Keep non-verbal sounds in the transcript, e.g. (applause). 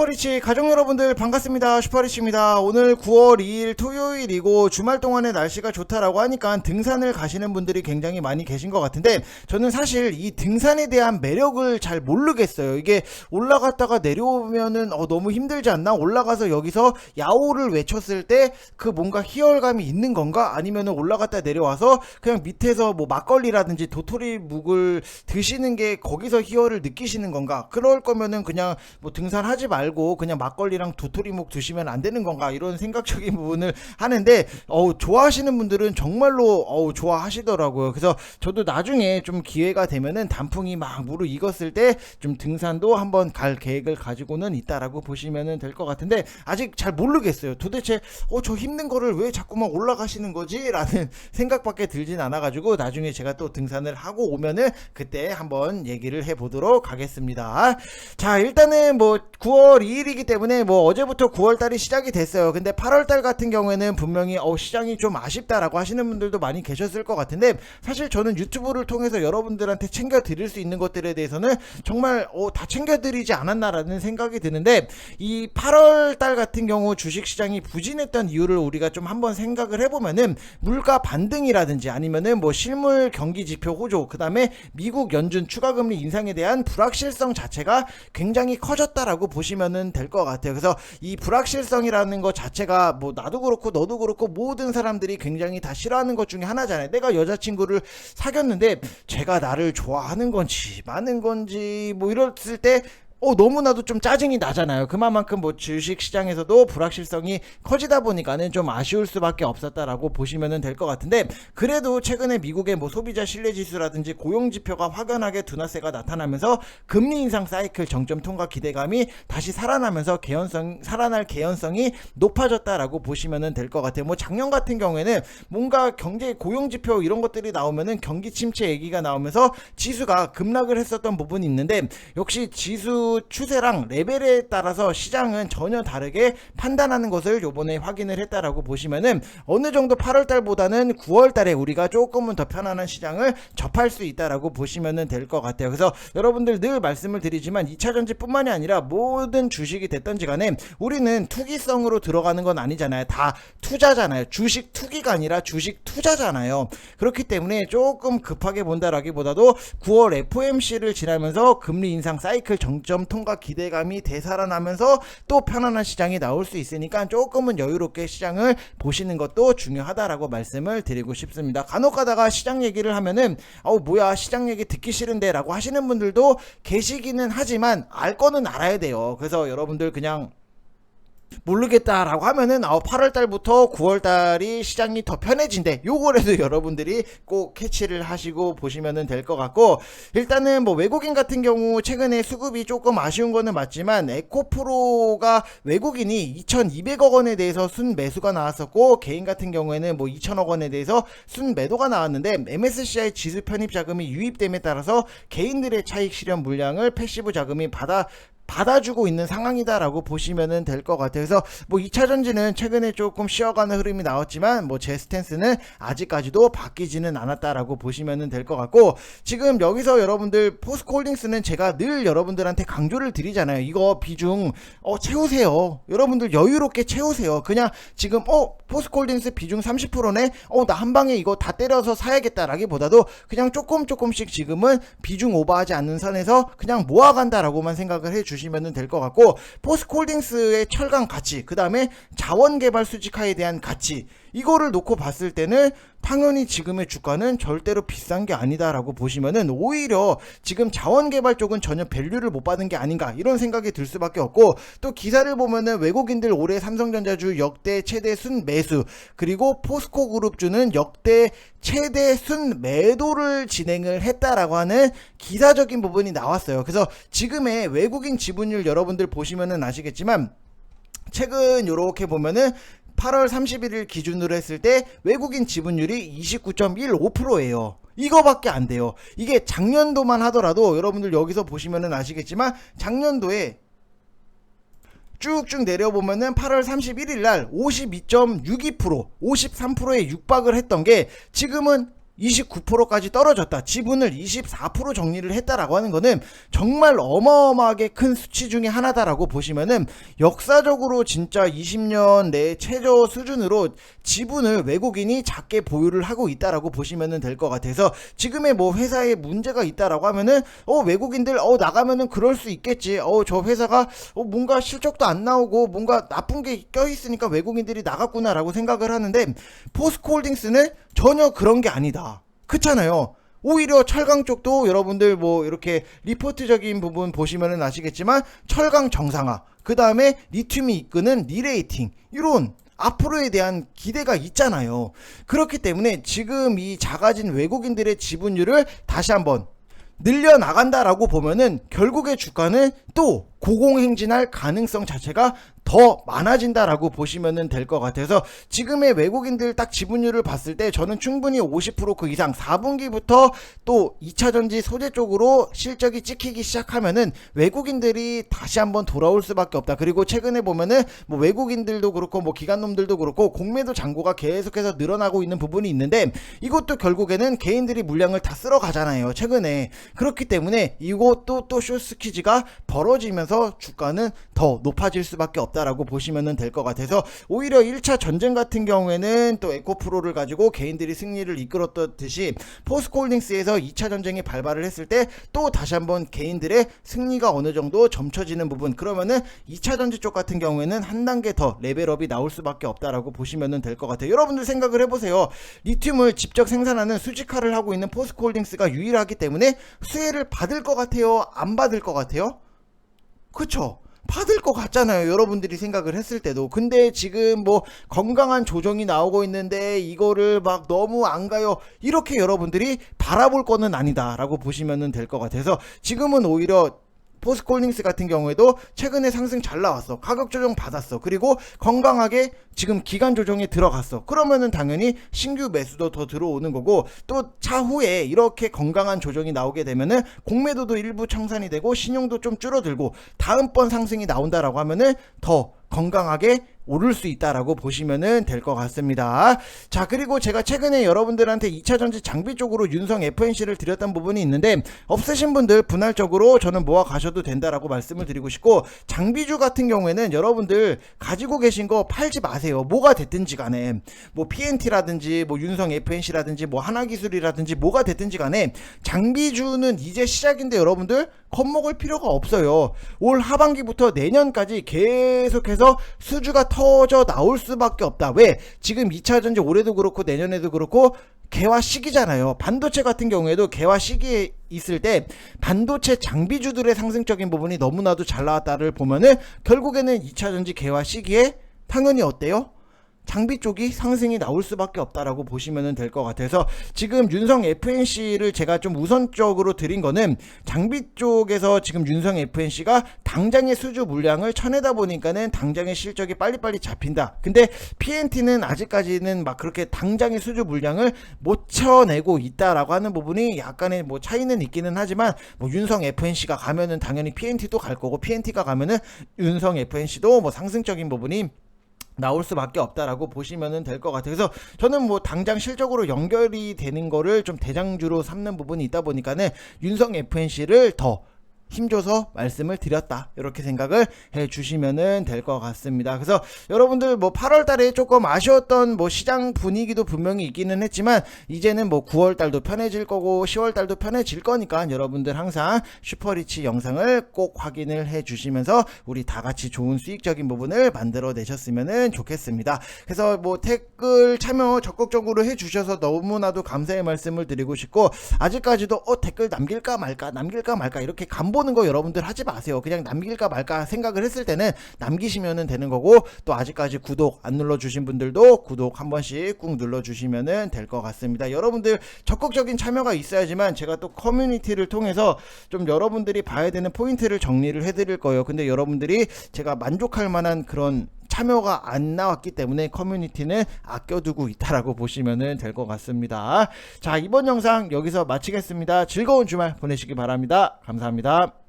슈퍼리치 가족 여러분들 반갑습니다. 슈퍼리치입니다. 오늘 9월 2일 토요일이고 주말 동안에 날씨가 좋다라고 하니까 등산을 가시는 분들이 굉장히 많이 계신 것 같은데 저는 사실 이 등산에 대한 매력을 잘 모르겠어요. 이게 올라갔다가 내려오면은 어, 너무 힘들지 않나? 올라가서 여기서 야호를 외쳤을 때 그 뭔가 희열감이 있는 건가? 아니면은 올라갔다 내려와서 그냥 밑에서 뭐 막걸리라든지 도토리 묵을 드시는 게 거기서 희열을 느끼시는 건가? 그럴 거면은 그냥 뭐 등산하지 말고 그냥 막걸리랑 도토리묵 드시면 안 되는 건가 이런 생각적인 부분을 하는데 어우 좋아하시는 분들은 정말로 어우 좋아하시더라고요. 그래서 저도 나중에 좀 기회가 되면은 단풍이 막 무르익었을 때 좀 등산도 한번 갈 계획을 가지고는 있다라고 보시면은 될 것 같은데 아직 잘 모르겠어요. 도대체 어 저 힘든 거를 왜 자꾸만 올라가시는 거지라는 (laughs) 생각밖에 들진 않아 가지고 나중에 제가 또 등산을 하고 오면은 그때 한번 얘기를 해 보도록 하겠습니다. 자, 일단은 뭐 9월 2일이기 때문에 뭐 어제부터 9월 달이 시작이 됐어요. 근데 8월 달 같은 경우에는 분명히 어 시장이 좀 아쉽다라고 하시는 분들도 많이 계셨을 것 같은데 사실 저는 유튜브를 통해서 여러분들한테 챙겨 드릴 수 있는 것들에 대해서는 정말 어, 다 챙겨 드리지 않았나라는 생각이 드는데 이 8월 달 같은 경우 주식 시장이 부진했던 이유를 우리가 좀 한번 생각을 해보면은 물가 반등이라든지 아니면은 뭐 실물 경기 지표 호조 그다음에 미국 연준 추가 금리 인상에 대한 불확실성 자체가 굉장히 커졌다라고 보시면 은 될 것 같아요. 그래서 이 불확실성이라는 것 자체가 뭐 나도 그렇고 너도 그렇고 모든 사람들이 굉장히 다 싫어하는 것 중에 하나잖아요. 내가 여자친구를 사귀었는데 제가 나를 좋아하는 건지 많은 건지 뭐 이랬을 때 어, 너무나도 좀 짜증이 나잖아요. 그만큼 뭐 주식 시장에서도 불확실성이 커지다 보니까는 좀 아쉬울 수밖에 없었다라고 보시면 될 것 같은데 그래도 최근에 미국의 뭐 소비자 신뢰 지수라든지 고용 지표가 확연하게 둔화세가 나타나면서 금리 인상 사이클 정점 통과 기대감이 다시 살아나면서 개연성 살아날 개연성이 높아졌다라고 보시면 될 것 같아요. 뭐 작년 같은 경우에는 뭔가 경제 고용 지표 이런 것들이 나오면은 경기 침체 얘기가 나오면서 지수가 급락을 했었던 부분이 있는데 역시 지수 추세랑 레벨에 따라서 시장은 전혀 다르게 판단하는 것을 요번에 확인을 했다라고 보시면은 어느 정도 8월 달보다는 9월 달에 우리가 조금은 더 편안한 시장을 접할 수 있다라고 보시면은 될 것 같아요. 그래서 여러분들 늘 말씀을 드리지만 2차 전지뿐만이 아니라 모든 주식이 됐던지 간에 우리는 투기성으로 들어가는 건 아니잖아요. 다 투자잖아요. 주식 투기가 아니라 주식 투자잖아요. 그렇기 때문에 조금 급하게 본다라기보다도 9월 FOMC를 지나면서 금리 인상 사이클 정점 통과 기대감이 되살아나면서 또 편안한 시장이 나올 수 있으니까 조금은 여유롭게 시장을 보시는 것도 중요하다라고 말씀을 드리고 싶습니다. 간혹 가다가 시장 얘기를 하면은 어우 뭐야 시장 얘기 듣기 싫은데라고 하시는 분들도 계시기는 하지만 알 거는 알아야 돼요. 그래서 여러분들 그냥 모르겠다라고 하면은 어, 8월 달부터 9월 달이 시장이 더 편해진대. 요거라도 (laughs) 여러분들이 꼭 캐치를 하시고 보시면은 될 것 같고 일단은 뭐 외국인 같은 경우 최근에 수급이 조금 아쉬운 거는 맞지만 에코프로가 외국인이 2,200억 원에 대해서 순 매수가 나왔었고 개인 같은 경우에는 뭐 2,000억 원에 대해서 순 매도가 나왔는데 MSCI 지수 편입 자금이 유입됨에 따라서 개인들의 차익 실현 물량을 패시브 자금이 받아 받아주고 있는 상황이다라고 보시면 될 것 같아요. 그래서 뭐 2차 전지는 최근에 조금 쉬어가는 흐름이 나왔지만 뭐 제 스탠스는 아직까지도 바뀌지는 않았다라고 보시면 될 것 같고 지금 여기서 여러분들 포스코홀딩스는 제가 늘 여러분들한테 강조를 드리잖아요. 이거 비중 어 채우세요. 여러분들 여유롭게 채우세요. 그냥 지금 어 포스코홀딩스 비중 30%네. 어 나 한 방에 이거 다 때려서 사야겠다라기보다도 그냥 조금 조금씩 지금은 비중 오버하지 않는 선에서 그냥 모아간다라고만 생각을 해주시. 보시면 될 것 같고 포스코홀딩스의 철강 가치 그 다음에 자원개발 수직화에 대한 가치 이거를 놓고 봤을 때는 당연히 지금의 주가는 절대로 비싼 게 아니다라고 보시면은 오히려 지금 자원개발 쪽은 전혀 밸류를 못 받은 게 아닌가 이런 생각이 들 수밖에 없고 또 기사를 보면은 외국인들 올해 삼성전자주 역대 최대 순 매수 그리고 포스코 그룹주는 역대 최대 순 매도를 진행을 했다라고 하는 기사적인 부분이 나왔어요. 그래서 지금의 외국인 지분율 여러분들 보시면은 아시겠지만 최근 요렇게 보면은 8월 31일 기준으로 했을 때 외국인 지분율이 29.15%예요. 이거밖에 안 돼요. 이게 작년도만 하더라도 여러분들 여기서 보시면은 아시겠지만 작년도에 쭉쭉 내려보면은 8월 31일 날 52.62% 53%에 육박을 했던 게 지금은 29%까지 떨어졌다. 지분을 24% 정리를 했다라고 하는 거는 정말 어마어마하게 큰 수치 중에 하나다라고 보시면은 역사적으로 진짜 20년 내 최저 수준으로 지분을 외국인이 작게 보유를 하고 있다라고 보시면은 될 것 같아서 지금의 뭐 회사에 문제가 있다라고 하면은 어 외국인들 어 나가면은 그럴 수 있겠지. 어 저 회사가 어 뭔가 실적도 안 나오고 뭔가 나쁜 게 껴 있으니까 외국인들이 나갔구나라고 생각을 하는데 포스코홀딩스는 전혀 그런 게 아니다. 그렇잖아요. 오히려 철강 쪽도 여러분들 뭐 이렇게 리포트적인 부분 보시면은 아시겠지만 철강 정상화, 그 다음에 리튬이 이끄는 리레이팅 이런 앞으로에 대한 기대가 있잖아요. 그렇기 때문에 지금 이 작아진 외국인들의 지분율을 다시 한번 늘려 나간다라고 보면은 결국의 주가는 또 고공행진할 가능성 자체가 더 많아진다라고 보시면 될 것 같아서 지금의 외국인들 딱 지분율을 봤을 때 저는 충분히 50%그 이상 4분기부터 또 2차 전지 소재 쪽으로 실적이 찍히기 시작하면은 외국인들이 다시 한번 돌아올 수밖에 없다. 그리고 최근에 보면은 뭐 외국인들도 그렇고 뭐 기관놈들도 그렇고 공매도 잔고가 계속해서 늘어나고 있는 부분이 있는데 이것도 결국에는 개인들이 물량을 다 쓸어 가잖아요. 최근에 그렇기 때문에 이것도 또 쇼스키즈가 벌어지면서 주가는 더 높아질 수밖에 없다 라고 보시면 될 것 같아서 오히려 1차 전쟁 같은 경우에는 또 에코프로를 가지고 개인들이 승리를 이끌었듯이 포스코홀딩스에서 2차 전쟁이 발발을 했을 때 또 다시 한번 개인들의 승리가 어느 정도 점쳐지는 부분 그러면은 2차 전지 쪽 같은 경우에는 한 단계 더 레벨업이 나올 수밖에 없다라고 보시면 될 것 같아요. 여러분들 생각을 해보세요. 리튬을 직접 생산하는 수직화를 하고 있는 포스코홀딩스가 유일하기 때문에 수혜를 받을 것 같아요? 안 받을 것 같아요? 그쵸? 받을 것 같잖아요. 여러분들이 생각을 했을 때도. 근데 지금 뭐 건강한 조정이 나오고 있는데 이거를 막 너무 안 가요. 이렇게 여러분들이 바라볼 거는 아니다라고 보시면 될 것 같아서 지금은 오히려 포스콜링스 같은 경우에도 최근에 상승 잘 나왔어. 가격 조정 받았어. 그리고 건강하게 지금 기간 조정에 들어갔어. 그러면은 당연히 신규 매수도 더 들어오는 거고 또 차후에 이렇게 건강한 조정이 나오게 되면은 공매도도 일부 청산이 되고 신용도 좀 줄어들고 다음번 상승이 나온다라고 하면은 더 건강하게 오를 수 있다라고 보시면은 될 것 같습니다. 자, 그리고 제가 최근에 여러분들한테 2차 전지 장비 쪽으로 윤성 FNC를 드렸던 부분이 있는데 없으신 분들 분할적으로 저는 모아 가셔도 된다라고 말씀을 드리고 싶고 장비주 같은 경우에는 여러분들 가지고 계신 거 팔지 마세요. 뭐가 됐든지 간에 뭐 PNT라든지 뭐 윤성 FNC라든지 뭐 하나 기술이라든지 뭐가 됐든지 간에 장비주는 이제 시작인데 여러분들 겁먹을 필요가 없어요. 올 하반기부터 내년까지 계속해서 수주가 터져 나올 수밖에 없다. 왜? 지금 2차 전지 올해도 그렇고 내년에도 그렇고 개화 시기잖아요. 반도체 같은 경우에도 개화 시기에 있을 때 반도체 장비주들의 상승적인 부분이 너무나도 잘 나왔다를 보면은 결국에는 2차 전지 개화 시기에 당연히 어때요? 장비 쪽이 상승이 나올 수밖에 없다라고 보시면 될 것 같아서 지금 윤성 FNC를 제가 좀 우선적으로 드린 거는 장비 쪽에서 지금 윤성 FNC가 당장의 수주 물량을 쳐내다 보니까는 당장의 실적이 빨리빨리 잡힌다. 근데 PNT는 아직까지는 막 그렇게 당장의 수주 물량을 못 쳐내고 있다라고 하는 부분이 약간의 뭐 차이는 있기는 하지만 뭐 윤성 FNC가 가면은 당연히 PNT도 갈 거고 PNT가 가면은 윤성 FNC도 뭐 상승적인 부분이 나올 수밖에 없다라고 보시면 될 것 같아요. 그래서 저는 뭐 당장 실적으로 연결이 되는 거를 좀 대장주로 삼는 부분이 있다 보니까는 윤성 FNC를 더 힘줘서 말씀을 드렸다. 이렇게 생각을 해 주시면은 될 것 같습니다. 그래서 여러분들 뭐 8월 달에 조금 아쉬웠던 뭐 시장 분위기도 분명히 있기는 했지만 이제는 뭐 9월 달도 편해질 거고 10월 달도 편해질 거니까 여러분들 항상 슈퍼리치 영상을 꼭 확인을 해 주시면서 우리 다 같이 좋은 수익적인 부분을 만들어 내셨으면은 좋겠습니다. 그래서 뭐 댓글 참여 적극적으로 해 주셔서 너무나도 감사의 말씀을 드리고 싶고 아직까지도 어 댓글 남길까 말까 남길까 말까 이렇게 간보 보는 거 여러분들 하지 마세요. 그냥 남길까 말까 생각을 했을 때는 남기시면 되는 거고 또 아직까지 구독 안 눌러주신 분들도 구독 한 번씩 꾹 눌러주시면 될 것 같습니다. 여러분들 적극적인 참여가 있어야지만 제가 또 커뮤니티를 통해서 좀 여러분들이 봐야 되는 포인트를 정리를 해드릴 거예요. 근데 여러분들이 제가 만족할 만한 그런 참여가 안 나왔기 때문에 커뮤니티는 아껴두고 있다라고 보시면 될 것 같습니다. 자, 이번 영상 여기서 마치겠습니다. 즐거운 주말 보내시기 바랍니다. 감사합니다.